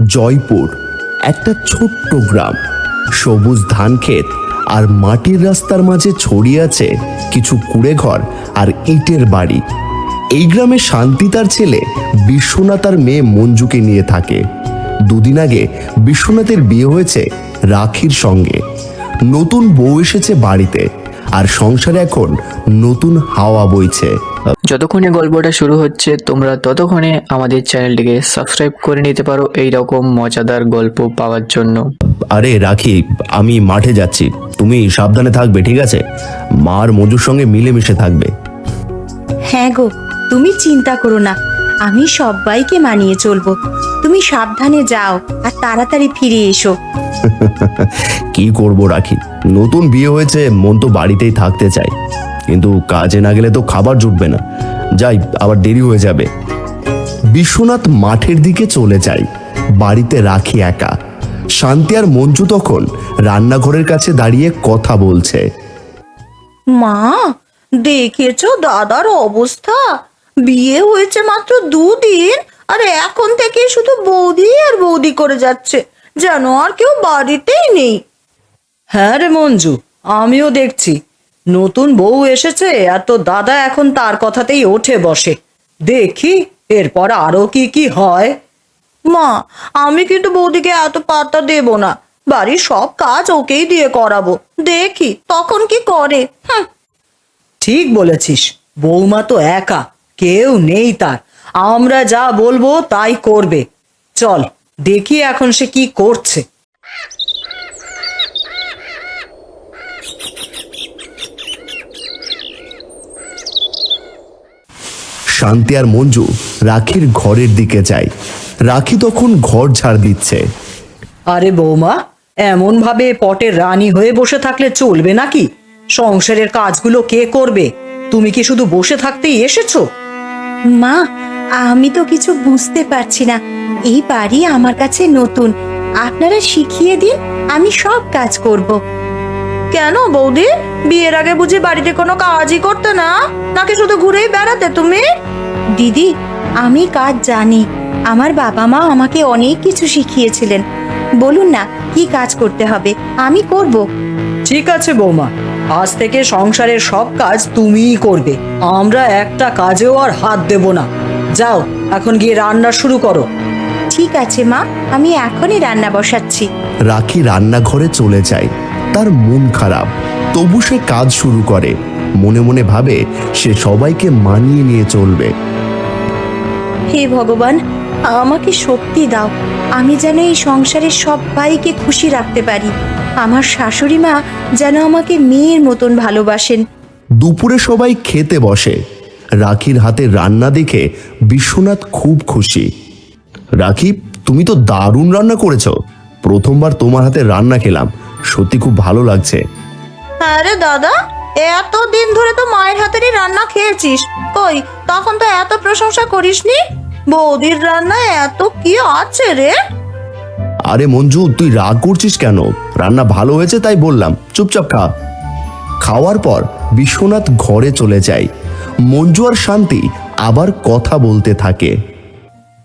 জয়পুর, একটা ছোট্ট গ্রাম। সবুজ ধান ক্ষেত আর মাটির রাস্তার মাঝে ছড়িয়ে আছে কিছু কুড়ে ঘর আর ইটের বাড়ি। এই গ্রামে শান্তি তার ছেলে বিশ্বনাথ আর মেয়ে মঞ্জুকে নিয়ে থাকে। দুদিন আগে বিশ্বনাথের বিয়ে হয়েছে রাখির সঙ্গে। নতুন বউ এসেছে বাড়িতে আর সংসারে এখন নতুন হাওয়া বইছে। যতক্ষণে গল্পটা শুরু হচ্ছে তোমরা ততক্ষণে আমাদের চ্যানেলটিকে সাবস্ক্রাইব করে নিতে পারো এই রকম মজাদার গল্প পাওয়ার জন্য। আরে রাখি আমি মাঠে যাচ্ছি। তুমি সাবধানে থাকবে ঠিক আছে? মার মজুর সঙ্গে মিলেমিশে থাকবে। হ্যাঁ গো তুমি চিন্তা করো না। আমি সবাইকে মানিয়ে চলবো। তুমি সাবধানে যাও আর তাড়াতাড়ি ফিরে এসো। কি করব রাখি? নতুন বিয়ে হয়েছে মন তো বাড়িতেই থাকতে চাই কিন্তু কাজে না গেলে তো খাবার জুটবে না। যাই আবার দেরি হয়ে যাবে। বিশ্বনাথ মাঠের দিকে চলে যায় বাড়িতে রাখি একা। শান্তি আর মঞ্জু তখন রান্নাঘরের কাছে দাঁড়িয়ে কথা বলছে। মা দেখেছ দাদার অবস্থা? বিয়ে হয়েছে মাত্র দুদিন আর এখন থেকে শুধু বৌদি আর বৌদি করে যাচ্ছে। যেন আর কেউ বাড়িতেই নেই। হ্যাঁ রে মঞ্জু আমিও দেখছি। নতুন বউ এসেছে আর তো দাদা এখন তার কথাতেই ওঠে বসে। দেখি, এরপর আরও কি কি হয়। মা, আমি কিন্তু বৌদিকে এত পাত্তা দেব না। বাড়ির সব কাজ ওকেই দিয়ে করাবো। দেখি, তখন কি করে? ঠিক বলেছিস, বৌমা তো একা, কেউ নেই তার। আমরা যা বলব তাই করবে। চল, দেখি এখন সে কি করছে। শান্তি আর মঞ্জু রাখির ঘরের দিকে যায়। রাখি তখন ঘর ঝাড় দিচ্ছে। আরে বৌমা এমন ভাবে পটের রানী হয়ে বসে থাকলে চলবে নাকি? সংসারের কাজগুলো কে করবে? তুমি কি শুধু বসে থাকতেই এসেছ? মা আমি তো কিছু বুঝতে পারছি না। এই বাড়ি আমার কাছে নতুন। আপনারা শিখিয়ে দিন আমি সব কাজ করব। কেন বৌদি? বিয়ের আগে বুঝি বাড়িতে কোনো কাজই করতে না? নাকি শুধু ঘুরেই বেড়াতে তুমি? দিদি আমি কাজ জানি। আমার বাবা মা আমাকে অনেক কিছু শিখিয়েছিলেন। বলুন না কি কাজ করতে হবে? আমি করব। ঠিক আছে বৌমা আজ থেকে সংসারের সব কাজ তুমিই করবে। আমরা একটা কাজেও আর হাত দেব না। যাও এখন গিয়ে রান্না শুরু করো। ঠিক আছে মা আমি এখনই রান্না বসাচ্ছি। রাখি রান্নাঘরে চলে যায়। তার মন খারাপ। তবু সে কাজ শুরু করে। মনে মনে ভাবে সে সবাইকে মানিয়ে নিয়ে চলবে। হে ভগবান আমাকে শক্তি দাও। আমি যেন এই সংসারের সবাইকে খুশি রাখতে পারি। আমার শাশুড়ি মা যেন আমাকে মেয়ের মতন ভালোবাসেন। দুপুরে সবাই খেতে বসে। রাখির হাতে রান্না দেখে বিশ্বনাথ খুব খুশি। রাখি তুমি তো দারুণ রান্না করেছ। প্রথমবার তোমার হাতে রান্না খেলাম। সত্যি খুব ভালো লাগছে। আরে দাদা এত দিন ধরে তো মায়ের হাতেরই রান্না খেয়েছিস। কই তখন তো এত প্রশংসা করিসনি? বৌদির রান্না এত কি আছে রে? আরে মঞ্জু তুই রাগ করছিস কেন? রান্না ভালো হয়েছে তাই বললাম। চুপচাপ খা। খাওয়ার পর বিশ্বনাথ ঘরে চলে যায়। মঞ্জু আর শান্তি আবার কথা বলতে থাকে।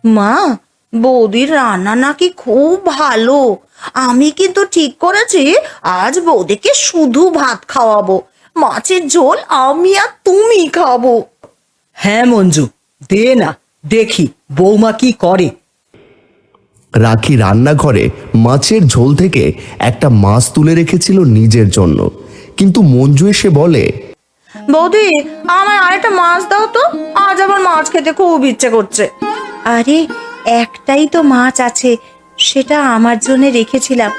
মা বৌদির রান্না নাকি খুব ভালো। আমি কিন্তু ঠিক করেছি আজ বৌদিকে শুধু ভাত খাওয়াবো। মাছের ঝোল আমি আর তুমি খাব। হ্যাঁ মঞ্জু দে না দেখি বৌমা কি করে। রাখি রান্নাঘরে মাছের ঝোল থেকে একটা মাছ তুলে রেখেছিল নিজের জন্য। কিন্তু মঞ্জু এসে বলে বৌদি আমায় আরেকটা মাছ দাও তো আজ আবার মাছ খেতে খুব ইচ্ছে করছে। আরে একটাই তো মাছ আছে, সেটা আমার জন্য রেখেছিলাম।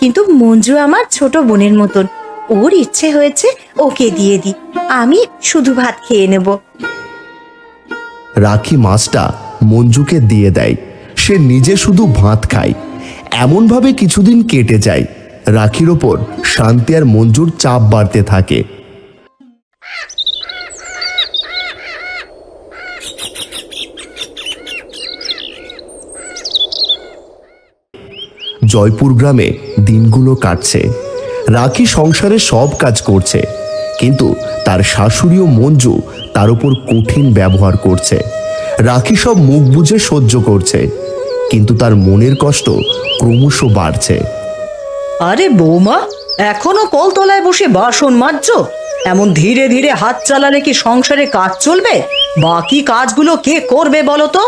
কিন্তু মঞ্জু আমার ছোট বোনের মতন, ওর ইচ্ছে হয়েছে ওকে দিয়ে দি আমি শুধু ভাত খেয়ে নেব। রাখি মাছটা মঞ্জুকে দিয়ে দেয়, সে নিজে শুধু ভাত খায়। এমনভাবে কিছুদিন কেটে যায়, রাখির ওপর শান্তি আর মঞ্জুর চাপ বাড়তে থাকে। জয়পুর গ্রামে দিনগুলো কাটছে। রাখি সংসারে সব কাজ করছে। কিন্তু তার শাশুড়ি ও মঞ্জু তার উপর কঠিন ব্যবহার করছে। রাখি সব মুখ বুঝে সহ্য করছে। কিন্তু তার মনের কষ্ট ক্রমশ বাড়ছে। আরে বৌমা এখনও কলতলায় বসে বাসন মাজছো? এমন ধীরে ধীরে হাত চালালে কি সংসারে কাজ চলবে? বাকি কাজগুলো কে করবে বলো তো?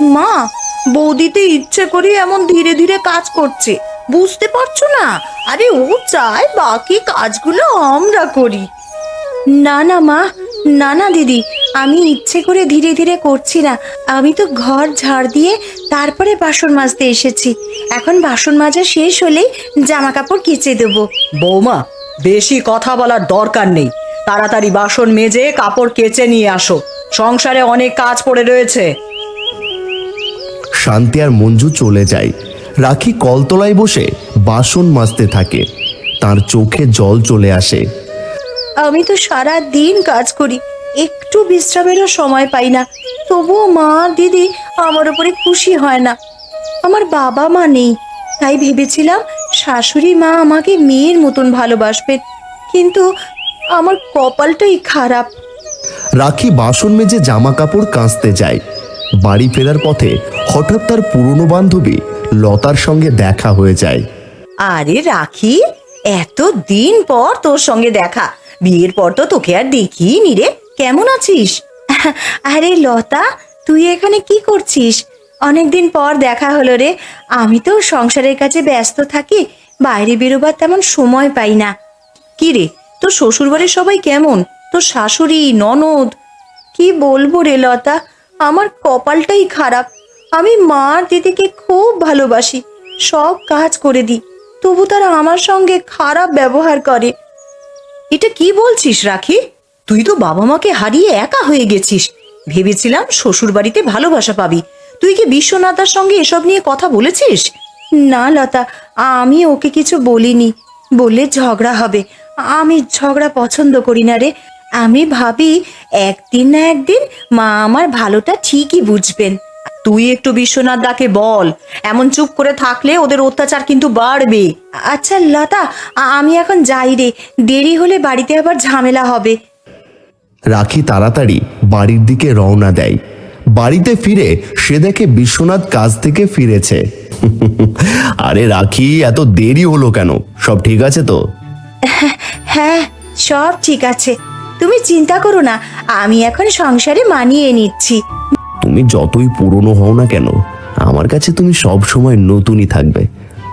মা বৌদিতে ইচ্ছে করে এমন ধীরে ধীরে কাজ করছে। বুঝতে পারছ না? আরে ও চায় বাকি কাজগুলো আমরা করি। না না মা, না না দিদি, আমি ইচ্ছে করে ধীরে ধীরে করছি না। আমি তো ঘর ঝাড় দিয়ে তারপরে বাসন মাজতে এসেছি। এখন বাসন মাজা শেষ হলেই জামা কাপড় কেচে দেবো। বৌমা, বেশি কথা বলার দরকার নেই। তাড়াতাড়ি বাসন মেজে কাপড় কেচে নিয়ে আসো। সংসারে অনেক কাজ পড়ে রয়েছে। শান্তি আর মঞ্জু চলে যায়। রাখি কলতলায় বসে বাসন মাজতে থাকে। তার চোখে জল চলে আসে। আমি তো সারা দিন কাজ করি একটু বিশ্রামেরও সময় পাই না। তবুও মা দিদি আমার উপরে খুশি হয় না। আমার বাবা মা নেই তাই ভেবেছিলাম শাশুড়ি মা আমাকে মেয়ের মতন ভালোবাসবেন। কিন্তু আমার কপালটাই খারাপ। রাখি বাসন মেজে জামা কাপড় কাঁচতে যায়। বাড়ি ফেরার পথে হঠাৎ তার পুরনো বান্ধবী লতার সঙ্গে দেখা হয়ে যায়। আরে রাখি, এত দিন পর তোর সঙ্গে দেখা। বিয়ের পর তো তোকে আর দেখিনি রে। কেমন আছিস? আরে লতা, তুই এখানে কি করছিস? অনেকদিন পর দেখা হলো রে। আমি তো সংসারের কাছে ব্যস্ত থাকি, বাইরে বেরোবার তেমন সময় পাই না। কি রে, তোর শ্বশুরবাড়ির সবাই কেমন? তোর শাশুড়ি, ননদ? কি বলব রে লতা আমার কপালটাই খারাপ। আমি মা মার দিদিকে খুব ভালোবাসি, সব কাজ করে দিই, তবু তারা আমার সঙ্গে খারাপ ব্যবহার করে। এটা কি বলছিস, রাখি? তুই তো বাবা মাকে হারিয়ে একা হয়ে গেছিস। ভেবেছিলাম শ্বশুর বাড়িতে ভালোবাসা পাবি। তুই কি বিশ্বনাথার সঙ্গে এসব নিয়ে কথা বলেছিস? না, লতা, আমি ওকে কিছু বলিনি। বললে ঝগড়া হবে। আমি ঝগড়া পছন্দ করি না রে। আমি ভাবি একদিন না একদিন মা আমার ভালোটা ঠিকই বুঝবেন। তুই একটু বিশ্বনাথ দাকে বল এমন চুপ করে থাকলে ওদের অত্যাচার কিন্তু বাড়বে। আচ্ছা লতা আমি এখন যাই রে দেরি হলে বাড়িতে আবার ঝামেলা হবে। রাখি তাড়াতাড়ি বাড়ির দিকে রওনা দেয়। বাড়িতে ফিরে সে দেখে বিশ্বনাথ কাজ থেকে ফিরেছে। আরে রাখি এত দেরি হলো কেন? সব ঠিক আছে তো? হ্যাঁ সব ঠিক আছে। তুমি চিন্তা করো না আমি এখন সংসারে মানিয়ে নিচ্ছি। তুমি যতই পুরনো হও না কেন আমার কাছে তুমি সব সময় নতুনই থাকবে।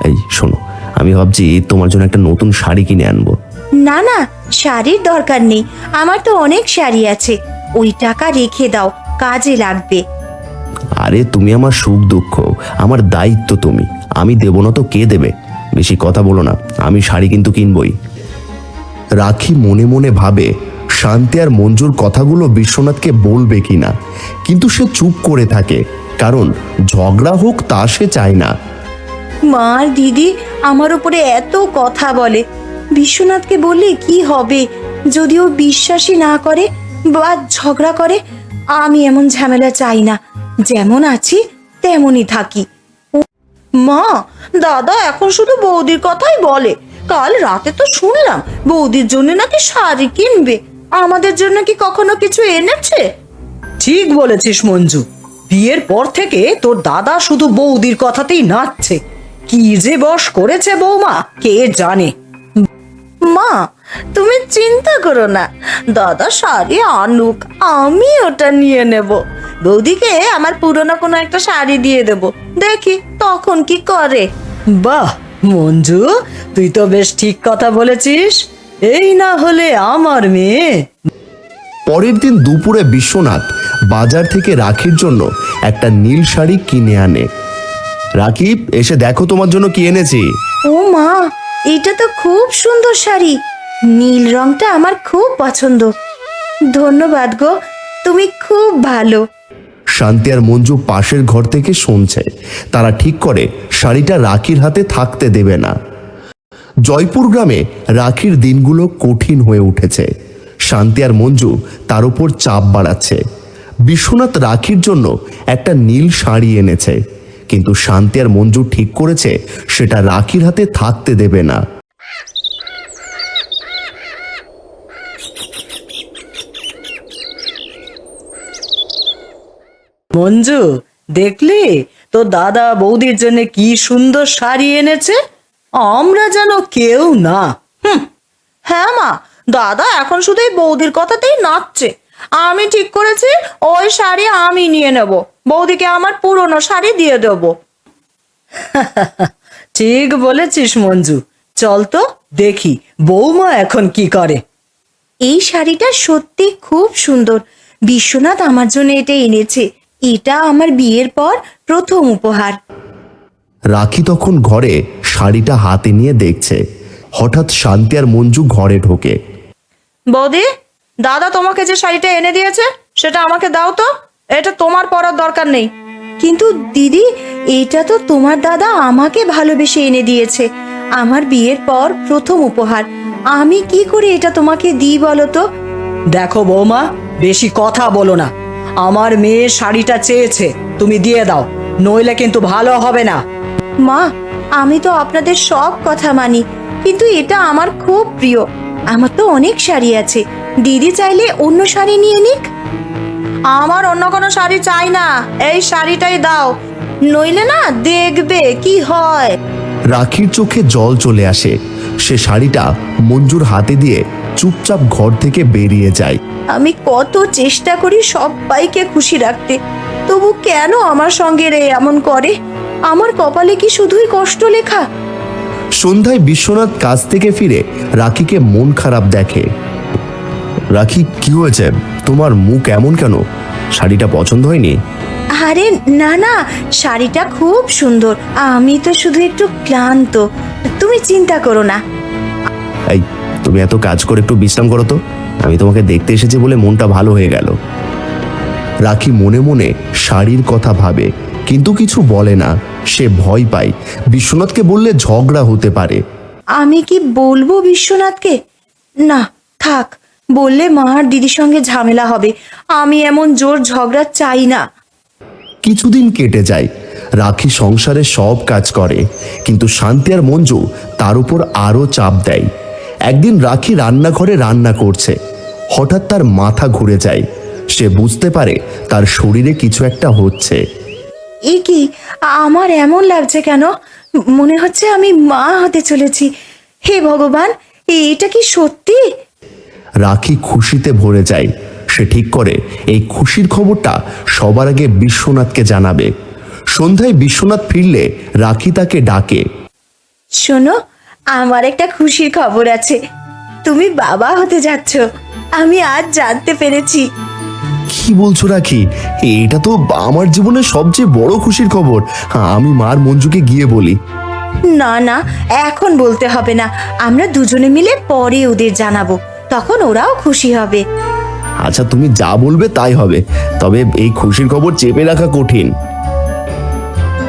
এই শোনো আমি ভাবছি তোমার জন্য একটা নতুন শাড়ি কিনে আনব। না না শাড়ির দরকার নেই আমার তো অনেক শাড়ি আছে। ওই টাকা রেখে দাও কাজে লাগবে। আরে তুমি আমার সুখ দুঃখ আমার দায়িত্ব তুমি আমি দেবো না তো কে দেবে? বেশি কথা বলো না আমি শাড়ি কিন্তু কিনবই। রাখি মনে মনে ভাবে শান্তি আর মঞ্জুর কথাগুলো বিশ্বনাথকে বলবে কি না কিন্তু সে চুপ করে থাকে, কারণ ঝগড়া হোক তা সে চায় না। মার দিদি আমার উপরে এত কথা বলে, বিশ্বনাথকে বললে কি হবে? যদিও বিশ্বাসই না করে বা ঝগড়া করে, আমি এমন ঝামেলা চাই না। যেমন আছি, তেমনই থাকি। মা, দাদা এখন শুধু বৌদির কথাই বলে। কাল রাতে তো শুনলাম বৌদির জন্য নাকি শাড়ি কিনবে। আমাদের জন্য কি কখনো কিছু এনেছে? ঠিক বলেছিস মঞ্জু। বিয়ের পর থেকে তোর দাদা শুধু বৌদির কথাতেই নাচছে। কি যে বস করেছে বৌমা কে জানে? মা তুমি চিন্তা করো না। দাদা শাড়ি আনুক আমি ওটা নিয়ে নেব। বৌদিকে আমার পুরনো কোনো একটা শাড়ি দিয়ে দেব। দেখি তখন কি করে। বাহ মঞ্জু তুই তো বেশ ঠিক কথা বলেছিস। এই না হলে আমার মেয়ে। পরের দিন দুপুরে বিশ্বনাথ বাজার থেকে রাখির জন্য একটা নীল শাড়ি কিনে আনে। রাখি এসে দেখো তোমার জন্য কি এনেছি। ও মা এটা তো খুব সুন্দর শাড়ি। নীল রংটা আমার খুব পছন্দ। ধন্যবাদ গো তুমি খুব ভালো। শান্তি আর মঞ্জু পাশের ঘর থেকে শুনছে। তারা ঠিক করে শাড়িটা রাখির হাতে থাকতে দেবে না। জয়পুর গ্রামে রাখির দিনগুলো কঠিন হয়ে উঠেছে। শান্তি আর মঞ্জু তার উপর চাপ বাড়াচ্ছে। বিশ্বনাথ রাখির জন্য একটা নীল শাড়ি এনেছে। কিন্তু শান্তি আর মঞ্জু ঠিক করেছে সেটা রাখির হাতে থাকতে দেবে না। মঞ্জু, দেখলি? তো দাদা বৌদির জন্য কি সুন্দর শাড়ি এনেছে? আমরা যেন কেউ না। হুম। হ্যাঁ মা, দাদা এখন শুধু এই বৌদির কথাতেই নাচছে। আমি ঠিক করেছি, ওই শাড়ি আমি নিয়ে নেব। বৌদিকে আমার পুরনো শাড়ি দিয়ে দেবো। ঠিক বলেছিস মঞ্জু। চল তো দেখি বৌমা এখন কি করে। এই শাড়িটা সত্যি খুব সুন্দর। বিশ্বনাথ আমার জন্য এটা এনেছে। এটা আমার বিয়ের পর প্রথম উপহার। রাখি তখন ঘরে শাড়িটা হাতে নিয়ে দেখছে। হঠাৎ শান্তি আর মঞ্জু ঘরে ঢোকে। বৌদি দাদা তোমাকে যে শাড়িটা এনে দিয়েছে সেটা আমাকে দাও তো। এটা তোমার পরার দরকার নেই। কিন্তু দিদি এটা তো তোমার দাদা আমাকে ভালোবেসে এনে দিয়েছে। আমার বিয়ের পর প্রথম উপহার। আমি কি করে এটা তোমাকে দিই বলো তো? দেখো বৌমা বেশি কথা বলো না। আমার মেয়ে শাড়িটা চেয়েছে তুমি দিয়ে দাও। নইলে কিন্তু ভালো হবে না। মা আমি তো আপনাদের সব কথা মানি কিন্তু এটা আমার খুব প্রিয়। আমার তো অনেক শাড়ি আছে। দিদি চাইলে অন্য শাড়ি নিয়ে নিক। আমার অন্য কোনো শাড়ি চাই না। এই শাড়িটাই দাও। নইলে না দেখবে কি হয়। রাখির চোখে জল চলে আসে। সে শাড়িটা মঞ্জুর হাতে দিয়ে চুপচাপ ঘর থেকে বেরিয়ে যায়। আমি কত চেষ্টা করি সবাইকে খুশি রাখতে। তবু কেন আমার সঙ্গে রে এমন করে? আমার কপালে কি শুধুই কষ্ট লেখা? সন্ধ্যায় বিশ্বনাথ কাজ থেকে ফিরে রাখিকে মন খারাপ দেখে। রাখি কি হয়েছে? তোমার মুখ এমন কেন? শাড়িটা পছন্দ হয়নি? আরে না না শাড়িটা খুব সুন্দর। আমি তো শুধু একটু ক্লান্ত। তুমি চিন্তা করো না। এই তুমি এত কাজ করে একটু বিশ্রাম করো তো। আমি তোমাকে দেখতে এসেছি বলে মনটা ভালো হয়ে গেল। রাখি মনে মনে শাড়ির কথা ভাবে কিন্তু কিছু বলে না। সে ভয় পায়। বিশ্বনাথকে বললে ঝগড়া হতে পারে। আমি কি বলব বিশ্বনাথকে? না থাক বললে মা আর দিদির সঙ্গে ঝামেলা হবে। আমি এমন জোর ঝগড়া চাই না। কিছুদিন কেটে যায়। রাখি সংসারে সব কাজ করে। কিন্তু শান্তি আর মঞ্জু তার উপর আরও চাপ দেয়। একদিন রাখি রান্নাঘরে রান্না করছে। হঠাৎ তার মাথা ঘুরে যায়। সে বুঝতে পারে তার শরীরে কিছু একটা হচ্ছে। এ কি? আমার এমন লাগছে কেন? মনে হচ্ছে আমি মা হতে চলেছি। হে ভগবান এটা কি সত্যি? রাখি খুশিতে ভরে যায়। সে ঠিক করে এই খুশির খবরটা সবার আগে বিশ্বনাথকে জানাবে। সন্ধ্যায় বিশ্বনাথ ফিরলে রাখি তাকে ডাকে। শোনো আমার একটা খুশির খবর আছে। তুমি বাবা হতে যাচ্ছ। আমি আজ জানতে পেরেছি। কি বলছো রাখি? এটা তো আমার জীবনের সবচেয়ে বড় খুশির খবর। আমি মার মঞ্জুকে গিয়ে বলি। না না এখন বলতে হবে না। আমরা দুজনে মিলে পরে ওদের জানাব। তখন ওরাও খুশি হবে। আচ্ছা তুমি যা বলবে তাই হবে। তবে এই খুশির খবর চেপে রাখা কঠিন।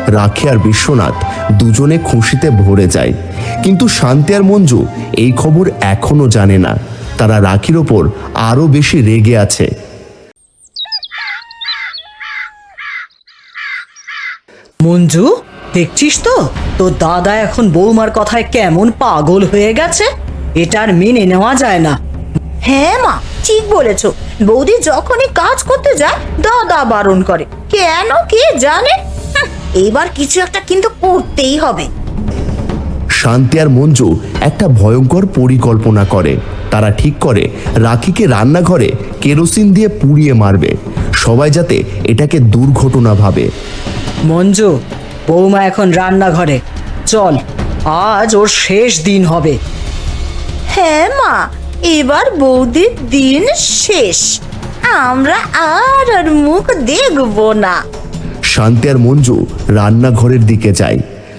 রাখি আর বিশ্বনাথ দুজনে খুশিতে ভরে যায়। কিন্তু শান্তি আর মঞ্জু এই খবর এখনও জানে না। তারা রাখির ওপর আরও বেশি রেগে আছে। মঞ্জু দেখছিস তো? তোর দাদা এখন বৌমার কথায় কেমন পাগল হয়ে গেছে? এটার মেনে নেওয়া যায় না। হ্যাঁ মা ঠিক বলেছ। বৌদি যখনই কাজ করতে যায় দাদা বারণ করে। কেন কে জানে? হুঁ, এইবার কিছু একটা কিন্তু করতেই হবে। শান্তি আর মঞ্জু একটা ভয়ঙ্কর পরিকল্পনা করে। তারা ঠিক করে রাখিকে রান্নাঘরে কেরোসিন দিয়ে পুড়িয়ে মারবে। সবাই যাতে এটাকে দুর্ঘটনা ভাবে। মঞ্জু বৌমা এখন রান্নাঘরে। চল আজ ওর শেষ দিন হবে। হ্যাঁ মা এবার বৌদির দিন শেষ। আমরা আর আর মুখ দেখব না। শান্তি আর মঞ্জু রান্নাঘরের দিকে যায়।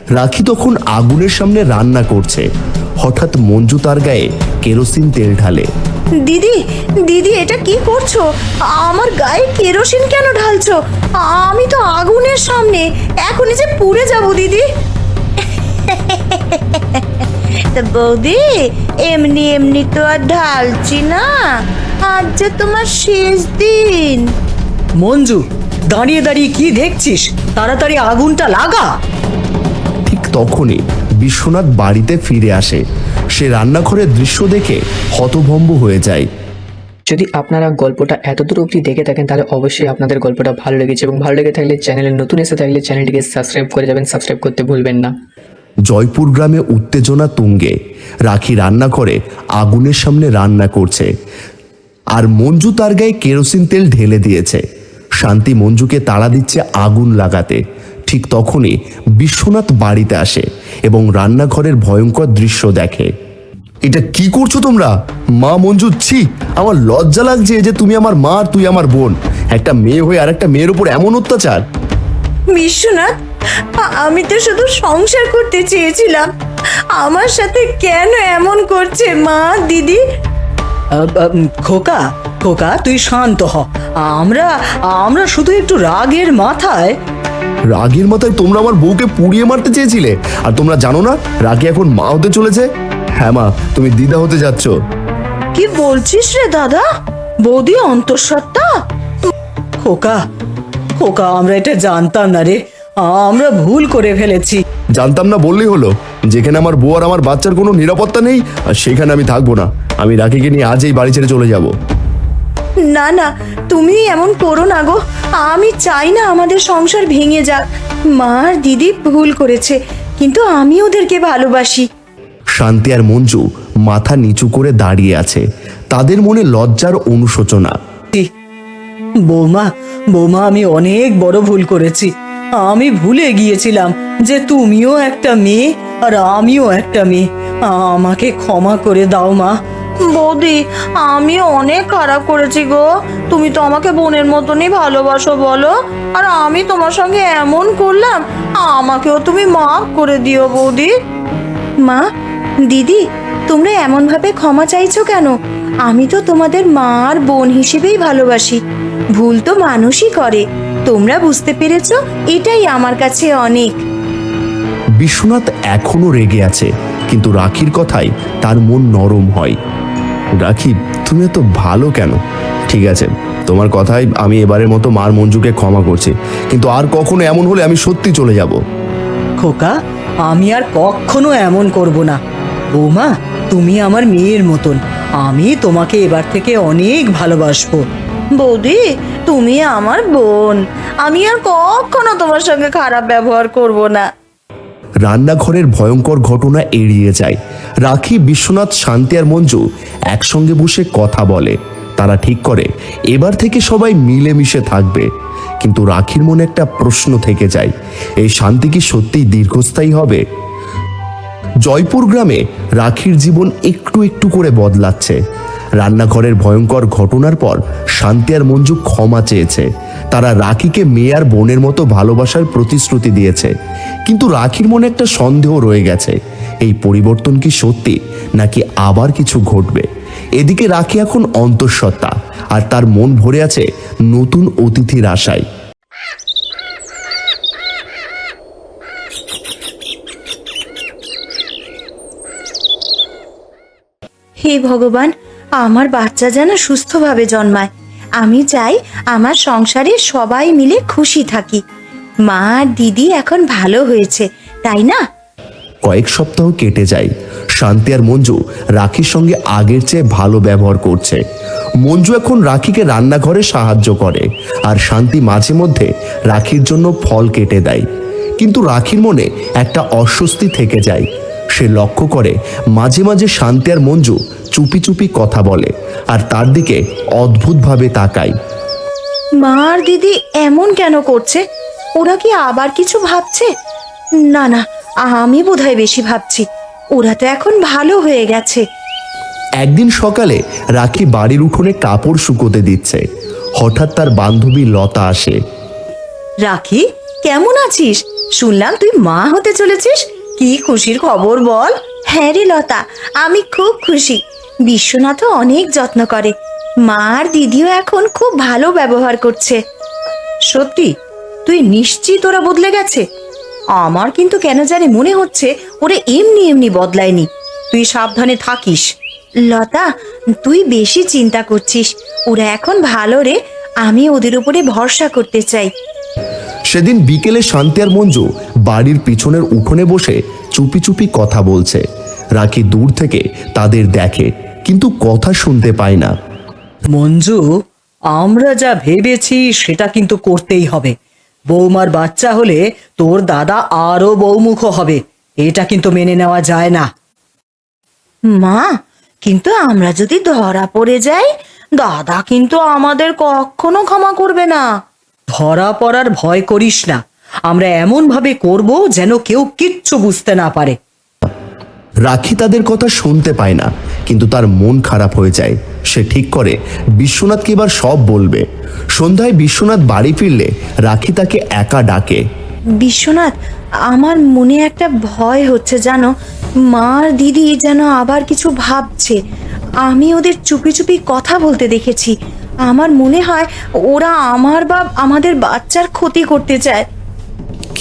রাখি তখন আগুনের সামনে রান্না করছে। হঠাৎ মঞ্জু তার গায়ে কেরোসিন তেল ঢালে। দিদি দিদি এটা কি করছ? আমার গায়ে কেরোসিন কেন ঢালছো? আমি তো আগুনের সামনে। এখনই যে পুড়ে যাব দিদি। বৌদি এমনি এমনি তো আর ঢালছি না। আজ যে তোমার শেষ দিন। মঞ্জু দাঁড়িয়ে দাঁড়িয়ে কি দেখছিস? তাড়াতাড়ি আগুনটা লাগা। ঠিক তখনই বিশ্বনাথ বাড়িতে ফিরে আসে। সে রান্নাঘরের দৃশ্য দেখে হতভম্ব হয়ে যায়। যদি আপনারা গল্পটা এতদূর অবধি দেখে থাকেন তাহলে অবশ্যই আপনাদের গল্পটা ভালো লেগেছে এবং ভালো লেগে থাকলে চ্যানেলে নতুন এসে থাকলে চ্যানেলটিকে সাবস্ক্রাইব করে যাবেন। সাবস্ক্রাইব করতে ভুলবেন না। জয়পুর গ্রামে উত্তেজনা তুঙ্গে। রাখি রান্না করে আগুনের সামনে রান্না করছে। আর মঞ্জু তার গায়ে কেরোসিন তেল ঢেলে দিয়েছে। শান্তি মঞ্জুকে তাড়া দিচ্ছে আগুন লাগাতে। ঠিক তখনই বিশ্বনাথ বাড়িতে আসে এবং রান্নাঘরের ভয়ঙ্কর দৃশ্য দেখে। এটা কি করছ তোমরা? মা মঞ্জু ছি আমার লজ্জা লাগছে যে তুমি আমার মা আর তুই আমার বোন। একটা মেয়ে হয়ে আর একটা মেয়ের উপর এমন অত্যাচার। বিশ্বনাথ আমি তো শুধু সংসার করতে চেয়েছিলাম। আমার সাথে কেন এমন করছে মা দিদি? খোকা খোকা তুই শান্ত হ। আমরা আমরা শুধু একটু রাগের মাথায়। রাগের মাথায় তোমরা আমার বউকে পুড়িয়ে মারতে চেয়েছিলে। আর তোমরা জানো না রাগি এখন মা হতে চলেছে। হ্যাঁ মা তুমি দিদা হতে যাচ্ছ। কি বলছিস রে দাদা? বৌদি অন্তঃসত্ত্বা? খোকা খোকা আমরা এটা জানতাম না রে। আমরা ভুল করে ফেলেছি। জানতাম না বললেই হলো। যেখানে আমার বউ আর আমার বাচ্চার কোনো নিরাপত্তা নেই আর সেখানে আমি থাকব না। আমি রাখিকে নিয়ে আজই বাড়ি ছেড়ে চলে যাব। না না তুমি এমন করো না গো। আমি চাই না আমাদের সংসার ভেঙে যাক। মা আর দিদি ভুল করেছে কিন্তু আমি ওদেরকে ভালোবাসি। শান্তি আর মঞ্জু মাথা নিচু করে দাঁড়িয়ে আছে। তাদের মনে লজ্জার অনুশোচনা। বৌমা বৌমা আমি অনেক বড় ভুল করেছি। আমি ভুলে গিয়েছিলাম যে তুমিও একটা মেয়ে আর আমিও একটা মেয়ে। আমাকে ক্ষমা করে দাও মা। বৌদি আমি অনেক খারাপ করেছি গো। তুমি তো আমাকে বোনের মতনই ভালোবাসো বলো। আর আমি তোমার সঙ্গে এমন করলাম আমাকেও তুমি মাফ করে দিও বৌদি। মা দিদি তোমরা এমন ভাবে ক্ষমা চাইছো কেন? আমি তো তোমাদের মা আর বোন হিসেবেই ভালোবাসি। ভুল তো মানুষই করে। তোমরা বুঝতে পেরেছ এটাই আমার কাছে অনেক। বিশ্বনাথ এখনও রেগে আছে কিন্তু রাখির কথায় তার মন নরম হয়। রাখি তুমি এত ভালো কেন? ঠিক আছে তোমার কথাই আমি এবারের মতো মার মঞ্জুকে ক্ষমা করছি কিন্তু আর কখনো এমন হলে আমি সত্যি চলে যাব। খোকা আমি আর কখনো এমন করব না। বৌমা তুমি আমার মেয়ের মতন। আমি তোমাকে এবার থেকে অনেক ভালোবাসবো। বৌদি তুমি আমার বোন। আমি আর কখনো তোমার সঙ্গে খারাপ ব্যবহার করব না। রান্নাঘরের ভয়ঙ্কর ঘটনা এড়িয়ে যায়। রাখি বিশ্বনাথ শান্তি আর মঞ্জু একসঙ্গে বসে কথা বলে। তারা ঠিক করে এবার থেকে সবাই মিলেমিশে থাকবে। কিন্তু রাখির মনে একটা প্রশ্ন থেকে যায় এই শান্তি কি সত্যিই দীর্ঘস্থায়ী হবে? জয়পুর গ্রামে রাখির জীবন একটু একটু করে বদলাচ্ছে। রান্নাঘরের ভয়ঙ্কর ঘটনার পর শান্তি আর মঞ্জু ক্ষমা চেয়েছে। তারা রাখিকে মেয়ে আর বোনের মতো ভালোবাসার প্রতিশ্রুতি দিয়েছে। কিন্তু রাখির মনে একটা সন্দেহ রয়ে গেছে। এই পরিবর্তন কি সত্যি, নাকি আবার কিছু ঘটবে? এদিকে রাখি এখন অন্তঃসত্ত্বা, আর তার মন ভরে আছে নতুন অতিথির আশায়। হে ভগবান, আমার বাচ্চা যেন সুস্থভাবে জন্মায়। আমি চাই আমার সংসারে সবাই মিলে খুশি থাকি। মা দিদি এখন ভালো হয়েছে, তাই না? কয়েক সপ্তাহ কেটে যায়। শান্তি আর মঞ্জু রাখির সঙ্গে আগের চেয়ে ভালো ব্যবহার করছে। মঞ্জু এখন রাখিকে রান্নাঘরে সাহায্য করে আর শান্তি মাঝে মধ্যে রাখির জন্য ফল কেটে দেয়। কিন্তু রাখির মনে একটা অস্বস্তি থেকে যায়। সে লক্ষ্য করে মাঝে মাঝে শান্তি আর মঞ্জু চুপি চুপি কথা বলে আর তার দিকে অদ্ভুতভাবে তাকায়। মা আর দিদি এমন কেন করছে? ওরা কি আবার কিছু ভাবছে? না না আমি বোধহয় বেশি ভাবছি। ওরা তো এখন ভালো হয়ে গেছে। একদিন সকালে রাখি বাড়ির উঠোনে কাপড় শুকোতে দিচ্ছে। হঠাৎ তার বান্ধবী লতা আসে। রাখি কেমন আছিস? শুনলাম তুই মা হতে চলেছিস। কি খুশির খবর বল? হ্যাঁ রে লতা আমি খুব খুশি। বিশ্বনাথও অনেক যত্ন করে। মা আর দিদিও এখন খুব ভালো ব্যবহার করছে। সত্যি? তুই নিশ্চিত ওরা বদলে গেছে? আমার কিন্তু কেন জানি মনে হচ্ছে ওরা এমনি এমনি বদলায়নি। তুই সাবধানে থাকিস। লতা তুই বেশি চিন্তা করছিস। ওরা এখন ভালো রে আমি ওদের উপরে ভরসা করতে চাই। সেদিন বিকেলে শান্তি আর মঞ্জু বাড়ির পিছনের উঠোনে বসে চুপি চুপি কথা বলছে। রাখি দূর থেকে তাদের দেখে কিন্তু কথা শুনতে পায় না। মঞ্জু আমরা যা ভেবেছি সেটা কিন্তু করতেই হবে। বৌমার বাচ্চা হলে তোর দাদা আরও বৌমুখ হবে। এটা কিন্তু মেনে নেওয়া যায় না। মা কিন্তু আমরা যদি ধরা পড়ে যাই দাদা কিন্তু আমাদের কখনো ক্ষমা করবে না। ধরা পড়ার ভয় করিস না। আমরা এমন ভাবে করব যেন কেউ কিচ্ছু বুঝতে না পারে। রাখি তাদের কথা শুনতে পায় না কিন্তু তার মন খারাপ হয়ে যায়। সে ঠিক করে বিশ্বনাথকে এবার সব বলবে। সন্ধ্যায় বিশ্বনাথ বাড়ি ফিরলে রাখি তাকে একা ডাকে। বিশ্বনাথ আমার মনে একটা ভয় হচ্ছে জানো। মা আর দিদি যেন আবার কিছু ভাবছে। আমি ওদের চুপি চুপি কথা বলতে দেখেছি। আমার মনে হয় ওরা আমার বা আমাদের বাচ্চার ক্ষতি করতে চায়।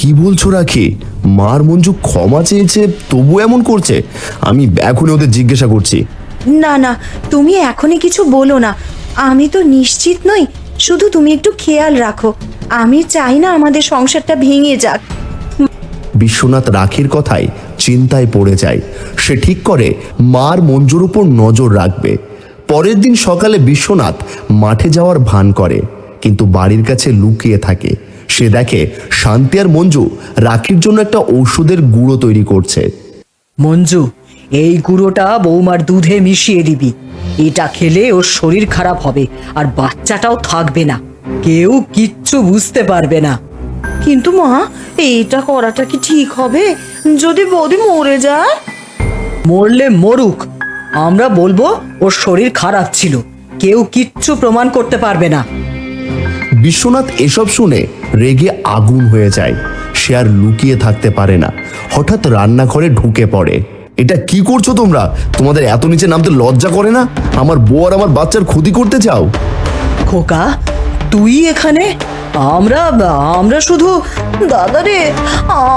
কি বলছো রাখি? মার মঞ্জু ক্ষমা চেয়েছে তবু এমন করছে। আমি এখনই ওদের জিজ্ঞাসা করছি। না না তুমি এখনই কিছু বলো না। আমি তো নিশ্চিত নই শুধু তুমি একটু খেয়াল রাখো। আমি চাই না আমাদের সংসারটা ভেঙে যাক। বিশ্বনাথ রাখির কথায় চিন্তায় পড়ে যায়। সে ঠিক করে মার মঞ্জুর উপর নজর রাখবে। পরের দিন সকালে বিশ্বনাথ মাঠে যাওয়ার ভান করে কিন্তু বাড়ির কাছে লুকিয়ে থাকে। সে দেখে শান্তি আর মঞ্জু রাখির জন্য একটা ঔষধের গুঁড়ো তৈরি করছে। মঞ্জু এই গুঁড়োটা বৌমার দুধে মিশিয়ে দিবি। এটা খেলে ওর শরীর খারাপ হবে আর বাচ্চাটাও থাকবে না। কেউ কিচ্ছু বুঝতে পারবে না। কিন্তু মা এইটা করাটা কি ঠিক হবে? যদি বৌদি মরে যায়? মরলে মরুক। আমরা বলব ওর শরীর খারাপ ছিল। কেউ কিচ্ছু প্রমাণ করতে পারবে না। বিশ্বনাথ এসব শুনে রেগে আগুন হয়ে যায়। সে আর লুকিয়ে থাকতে পারে না। হঠাৎ রান্নাঘরে ঢুকে পড়ে। এটা কি করছ তোমরা? তোমাদের এত নিচে নামতে লজ্জা করে না? আমার বউ আর আমার বাচ্চার ক্ষতি করতে চাও? খোকা, তুই এখানে? আমরা আমরা শুধু, দাদা রে,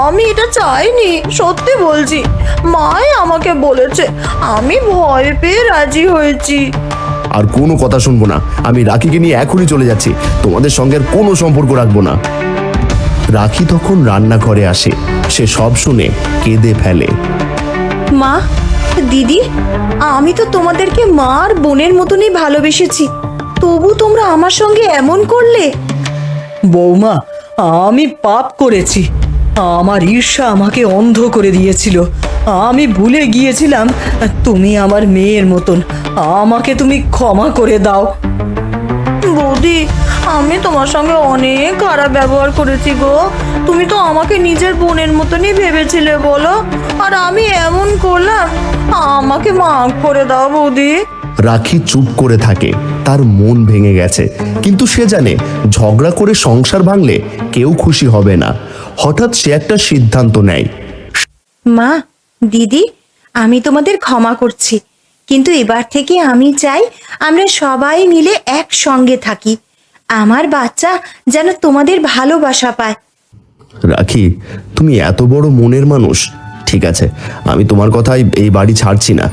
আমি এটা চাইনি, সত্যি বলছি। মাই আমাকে বলেছে, আমি ভয় পেয়ে রাজি হয়েছি। আর কোনো কথা শুনব না। আমি রাখিকে নিয়ে এখনই চলে যাচ্ছি। তোমাদের সঙ্গে আর কোনো সম্পর্ক রাখব না। রাখি তখন রান্নাঘরে আসে। সে সব শুনে কেঁদে ফেলে। মা দিদি আমি তো তোমাদেরকে মা আর বোনের মতনই ভালোবেসেছি। তবু তোমরা আমার সঙ্গে এমন করলে? বৌমা আমি পাপ করেছি। আমার ঈর্ষা আমাকে অন্ধ করে দিয়েছিল। আমি ভুলে গিয়েছিলাম তুমি আমার মেয়ের মতন। আমাকে তুমি ক্ষমা করে দাও। বৌদি আমি তোমার সঙ্গে অনেক খারাপ ব্যবহার করেছি গো। তুমি তো আমাকে নিজের বোনের মতনই ভেবেছিলে বলো। আর আমি এমন করলাম আমাকে মাফ করে দাও বৌদি। রাখি চুপ করে থাকে তার মন ভেঙে গেছে। কিন্তু সে জানে ঝগড়া করে সংসার ভাঙলে কেউ খুশি হবে না। হঠাৎ সে একটা সিদ্ধান্ত নেয়। মা দিদি আমি তোমাদের ক্ষমা করছি কিন্তু এবার থেকে আমি চাই আমরা সবাই মিলে একসঙ্গে থাকি। আমার বাচ্চা যেন তোমাদের ভালোবাসা পায়। রাখি তুমি এত বড় মনের মানুষ। ঠিক আছে আমি তোমার কথাই এই বাড়ি ছাড়ছি না।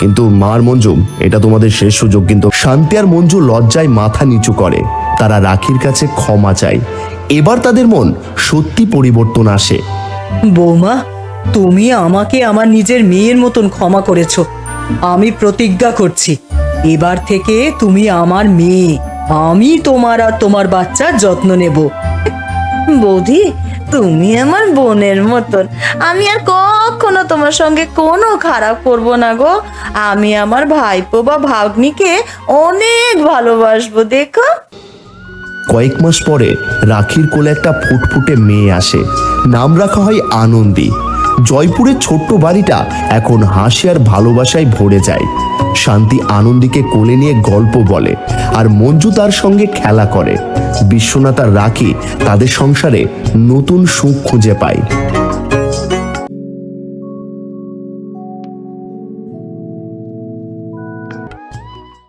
কিন্তু মার মঞ্জু এটা তোমাদের শেষ সুযোগ কিন্তু শান্তি আর মঞ্জু লজ্জায় মাথা নিচু করে। তারা রাখির কাছে ক্ষমা চায়। এবার তাদের মন সত্যি পরিবর্তন আসে। বৌমা তুমি আমাকে আমার নিজের মেয়ের মতন ক্ষমা করেছ। আমি প্রতিজ্ঞা করছি, এবার থেকে তুমি আমার মেয়ে। আমি তোমার আর তোমার বাচ্চার যত্ন নেব। বৌদি, তুমি আমার বোনের মতন। আমি আর কখনো তোমার সঙ্গে কোনো খারাপ করব না গো। আমি আমার ভাইপো বা ভাগ্নিকে অনেক ভালোবাসবো, দেখো। কয়েক মাস পরে রাখির কোলে একটা ফুটফুটে মেয়ে আসে। নাম রাখা হয় আনন্দী। জয়পুরের ছোট্ট বাড়িটা এখন হাসি আর ভালোবাসায় ভরে যায়। শান্তি আনন্দীকে কোলে নিয়ে গল্প বলে আর মঞ্জু তার সঙ্গে খেলা করে। বিশ্বনাথ আর রাখি তাদের সংসারে নতুন সুখ খুঁজে পায়।